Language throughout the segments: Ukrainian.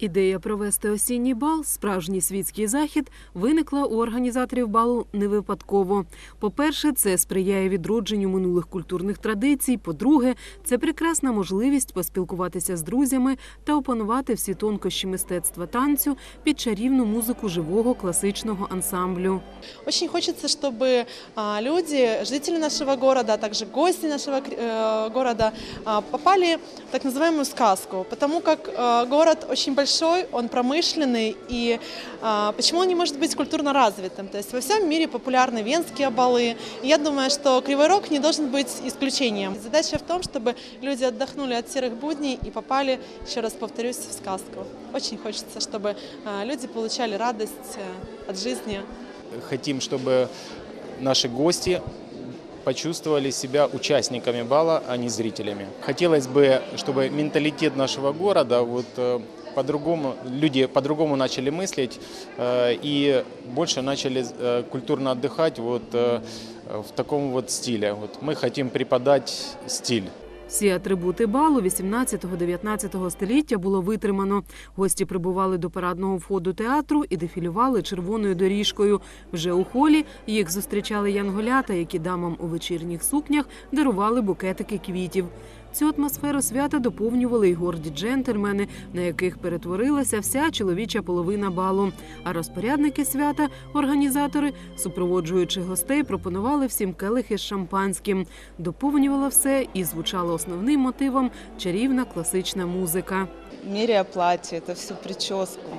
Ідея провести осінній бал, справжній світський захід, виникла у організаторів балу не випадково. По-перше, це сприяє відродженню минулих культурних традицій. По-друге, це прекрасна можливість поспілкуватися з друзями та опанувати всі тонкощі мистецтва танцю під чарівну музику живого класичного ансамблю. Очень хочется, чтобы а, люди, жители нашего города, а также гости нашего э, города а, попали в так называемую сказку, потому как э, город очень Большой, он промышленный, и а, почему он не может быть культурно развитым? То есть во всем мире популярны венские балы, и я думаю, что Кривой Рог не должен быть исключением. Задача в том, чтобы люди отдохнули от серых будней и попали, еще раз повторюсь, в сказку. Очень хочется, чтобы а, люди получали радость э, от жизни, хотим, чтобы наши гости почувствовали себя участниками бала, а не зрителями. Хотелось бы, чтобы менталитет нашего города вот э, по-другому, люди по-другому начали мыслить э, и больше начали э, культурно отдыхать вот э, в таком вот стиле. Вот мы хотим преподать стиль. Всі атрибути балу 18-19 століття було витримано. Гості прибували до парадного входу театру і дефілювали червоною доріжкою. Вже у холі їх зустрічали янголята, які дамам у вечірніх сукнях дарували букетики квітів. Цю атмосферу свята доповнювали й горді джентльмени, на яких перетворилася вся чоловіча половина балу. А розпорядники свята, організатори, супроводжуючи гостей, пропонували всім келихи з шампанським. Доповнювала все і звучала основним мотивом чарівна класична музика. меряя платье, это всю прическу.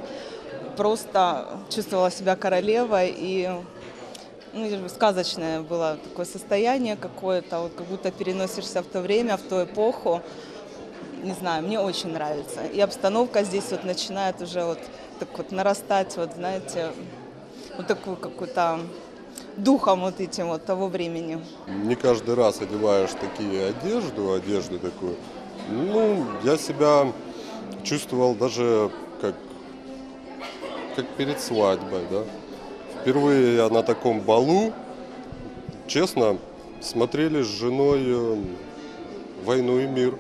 Просто чувствовала себя королевой и ну, сказочное было такое состояние какое-то, вот как будто переносишься в то время, в ту эпоху. Не знаю, мне очень нравится. И обстановка здесь вот начинает уже вот так вот нарастать, вот знаете, вот такую какую-то духом вот этим вот того времени. Не каждый раз одеваешь такие одежду, одежду такую. Ну, я себя чувствовал даже как, как перед свадьбой, да. Впервые я на таком балу, честно, смотрели с женой э, «Войну и мир».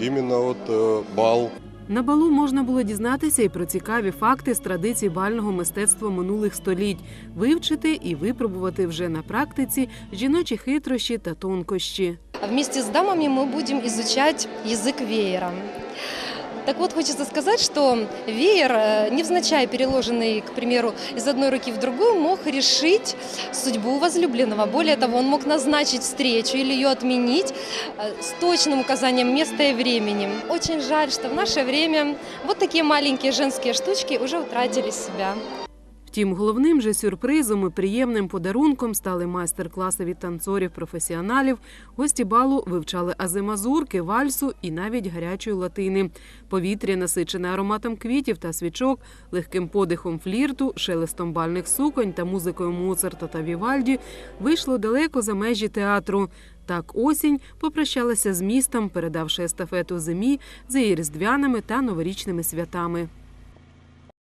Именно вот э, бал. На балу можна було дізнатися і про цікаві факти з традицій бального мистецтва минулих століть, вивчити і випробувати вже на практиці жіночі хитрощі та тонкощі. А Вместе с дамами мы будем изучать язык веера. Так вот, хочется сказать, что веер, э, невзначай переложенный, к примеру, из одной руки в другую, мог решить судьбу возлюбленного. Более того, он мог назначить встречу или ее отменить э, с точным указанием места и времени. Очень жаль, что в наше время вот такие маленькие женские штучки уже утратили себя. Втім, головним же сюрпризом і приємним подарунком стали майстер-класи від танцорів-професіоналів. Гості балу вивчали ази мазурки, вальсу і навіть гарячої латини. Повітря, насичене ароматом квітів та свічок, легким подихом флірту, шелестом бальних суконь та музикою Моцарта та Вівальді, вийшло далеко за межі театру. Так осінь попрощалася з містом, передавши естафету зимі за її різдвяними та новорічними святами.